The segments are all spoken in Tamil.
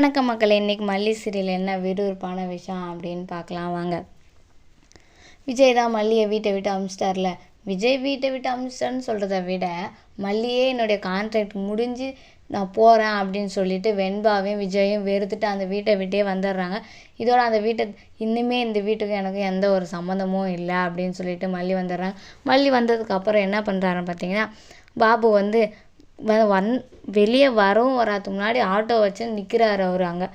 வணக்கம் மக்கள். இன்றைக்கி மல்லி சீரியல் என்ன விறுவிறுப்பான விஷயம் அப்படின்னு பார்க்கலாம். வாங்க. விஜய் தான் மல்லியை வீட்டை விட்டு அமிச்சிட்டார்ல. விஜய் வீட்டை விட்டு அமிச்சிட்டார்னு சொல்கிறத விட மல்லியே என்னுடைய கான்ட்ராக்ட் முடிஞ்சு நான் போகிறேன் அப்படின்னு சொல்லிட்டு வெண்பாவையும் விஜயும் வெறுத்துட்டு அந்த வீட்டை விட்டே வந்துடுறாங்க. இதோட அந்த வீட்டை இன்னுமே இந்த வீட்டுக்கும் எனக்கு எந்த ஒரு சம்மந்தமும் இல்லை அப்படின்னு சொல்லிட்டு மல்லி வந்துடுறாங்க. மல்லி வந்ததுக்கப்புறம் என்ன பண்ணுறாருன்னு பார்த்தீங்கன்னா பாபு வந்து வந் வெளியே வரவும் வராதுக்கு முன்னாடி ஆட்டோ வச்சு நிற்கிறாரு அவர் அங்கே.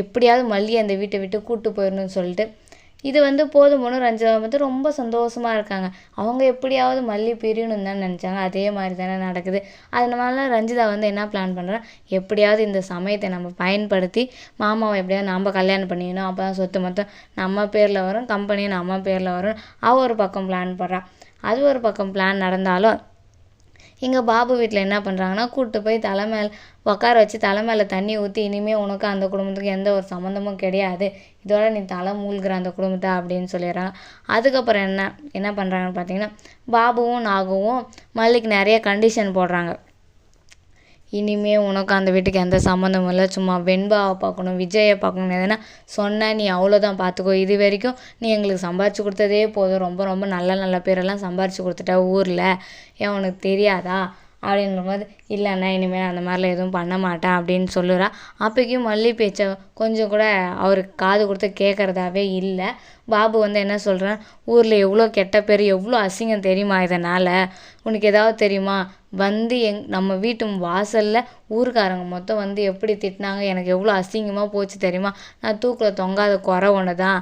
எப்படியாவது மல்லி அந்த வீட்டை விட்டு கூட்டு போயிடணும்னு சொல்லிட்டு. இது வந்து போதுமோனு ரஞ்சிதா வந்து ரொம்ப சந்தோஷமாக இருக்காங்க. அவங்க எப்படியாவது மல்லி பிரியணும்னு தான் நினச்சாங்க. அதே மாதிரி தானே நடக்குது. அதனால ரஞ்சிதா வந்து என்ன பிளான் பண்ணுறா எப்படியாவது இந்த சமயத்தை நம்ம பயன்படுத்தி மாமாவை எப்படியாவது நம்ம கல்யாணம் பண்ணிக்கணும். அப்போ தான் சொத்து மொத்தம் நம்ம பேரில் வரும். கம்பெனியும் நம்ம பேரில் வரும். அவள் ஒரு பக்கம் பிளான் பண்ணுறா அது ஒரு பக்கம் பிளான் நடந்தாலும் இங்கே பாபு வீட்டில் என்ன பண்ணுறாங்கன்னா கூப்பிட்டு போய் தலை மேல் உட்கார வச்சு தலை மேலே தண்ணி ஊற்றி இனிமேல் உனக்கு அந்த குடும்பத்துக்கு எந்த ஒரு சம்மந்தமும் கிடையாது. இதோட நீ தலை மூழ்கிற அந்த குடும்பத்தை அப்படின்னு சொல்லிடுறாங்க. அதுக்கப்புறம் என்ன என்ன பண்ணுறாங்கன்னு பார்த்தீங்கன்னா பாபுவும் நாகுவும் மல்லிக்கு நிறைய கண்டிஷன் போடுறாங்க. இனிமே உனக்கு அந்த வீட்டுக்கு எந்த சம்மந்தமும் இல்லை. சும்மா வெண்பாவை பார்க்கணும் விஜயை பார்க்கணும் எதுனா சொன்னால் நீ அவ்வளோதான் பார்த்துக்கோ. இது வரைக்கும் நீ எங்களுக்கு சம்பாரிச்சு கொடுத்ததே போதும். ரொம்ப ரொம்ப நல்ல நல்ல பேரெல்லாம் சம்பாரிச்சு கொடுத்துட்ட ஊரில். ஏன் உனக்கு தெரியாதா? அப்படின்ற போது இல்லைண்ணா இனிமேல் அந்த மாதிரிலாம் எதுவும் பண்ண மாட்டேன் அப்படின்னு சொல்லுறா. அப்போக்கும் மல்லி பேச்சை கொஞ்சம் கூட அவருக்கு காது கொடுத்து கேட்குறதாவே இல்லை. பாபு வந்து என்ன சொல்கிறேன் ஊரில் எவ்வளோ கெட்ட பேர் எவ்வளோ அசிங்கம் தெரியுமா இதனால்? உனக்கு ஏதாவது தெரியுமா? வந்து எங் நம்ம வீட்டு வாசலில் ஊருக்காரங்க மொத்தம் வந்து எப்படி திட்டினாங்க? எனக்கு எவ்வளோ அசிங்கமாக போச்சு தெரியுமா? நான் தூக்கில் தொங்காத குறை ஒன்று தான்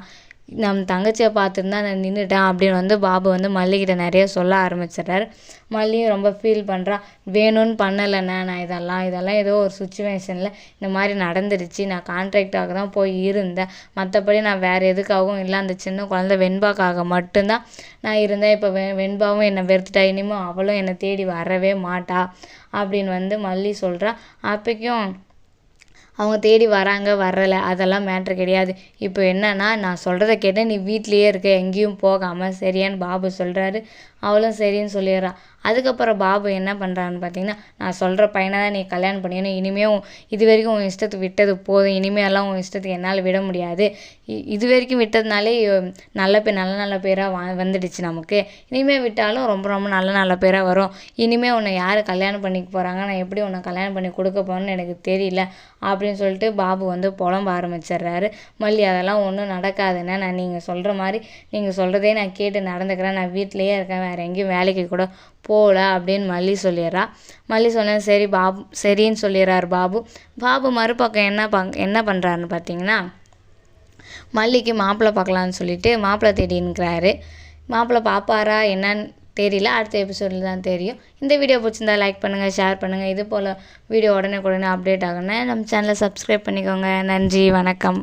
நம்ம தங்கச்சியை பார்த்துருந்தா நான் நின்றுட்டேன் அப்படின்னு வந்து பாபு வந்து மல்லிகிட்ட நிறைய சொல்ல ஆரம்பிச்சிடுறாரு. மல்லியும் ரொம்ப ஃபீல் பண்ணுறா வேணும்னு பண்ணலைண்ணே நான் இதெல்லாம் இதெல்லாம் ஏதோ ஒரு சுச்சுவேஷனில் இந்த மாதிரி நடந்துருச்சு நான் கான்ட்ராக்டாக தான் போய் இருந்தேன். மற்றபடி நான் வேறு எதுக்காகவும் இல்லை. அந்த சின்ன குழந்த வெண்பாக்காக மட்டும்தான் நான் இருந்தேன். இப்போ வெ வெண்பாவும் என்னை வெறுத்துட்டா. இனிமேல் அவளும் என்னை தேடி வரவே மாட்டா அப்படின்னு வந்து மல்லி சொல்கிறா அப்போக்கும் அவங்க தேடி வராங்க வரலை. அதெல்லாம் மேட்ரு கிடையாது. இப்போ என்னன்னா நான் சொல்கிறத கேட்டு நீ வீட்லேயே இருக்க எங்கேயும் போகாமல் சரியான்னு பாபு சொல்கிறாரு அவளும் சரின்னு சொல்லிடுறா. அதுக்கப்புறம் பாபு என்ன பண்ணுறான்னு பார்த்தீங்கன்னா நான் சொல்கிற பையனை தான் நீ கல்யாணம் பண்ணிக்கணும். இனிமேல் இது வரைக்கும் உன் இஷ்டத்துக்கு விட்டது போதும். இனிமேலாம் உன் இஷ்டத்துக்கு என்னால் விட முடியாது. இது வரைக்கும் விட்டதுனாலே நல்ல பேர் நல்ல நல்ல பேராக வா வந்துடுச்சு நமக்கு. இனிமேல் விட்டாலும் ரொம்ப ரொம்ப நல்ல நல்ல பேராக வரும். இனிமேல் உன்னை யார் கல்யாணம் பண்ணிக்க போகிறாங்க நான் எப்படி உன்னை கல்யாணம் பண்ணி கொடுக்க போகிறேன்னு எனக்கு தெரியல அப்படின்னு சொல்லிட்டு பாபு வந்து புலம்ப ஆரம்பிச்சிடுறாரு. மல்லி அதெல்லாம் ஒன்றும் நடக்காதுன்னா நான் நீங்கள் சொல்கிற மாதிரி நீங்கள் சொல்கிறதே நான் கேட்டு நடந்துக்கிறேன். நான் வீட்டிலையே இருக்கேன். வேறு எங்கேயும் வேலைக்கு கூட போகல அப்படின்னு மல்லி சொல்லிடுறா. மல்லி சொன்ன சரி பாபு சரின்னு சொல்லிடுறாரு பாபு. பாபு மறுபக்கம் என்ன பங் என்ன பண்ணுறாருன்னு பார்த்தீங்கன்னா மல்லிக்கு மாப்பிள்ளை பார்க்கலான்னு சொல்லிட்டு மாப்பிள்ளை தேடின்னுக்கிறாரு மாப்பிள்ளை பார்ப்பாரா என்னன்னு தெரியல. அடுத்த எபிசோடில் தான் தெரியும். இந்த வீடியோ பிடிச்சிருந்தா லைக் பண்ணுங்கள் ஷேர் பண்ணுங்கள் இது போல் வீடியோ உடனே உடனே அப்டேட் ஆகணும்னா நம்ம சேனலை சப்ஸ்கிரைப் பண்ணிக்கோங்க. நன்றி வணக்கம்.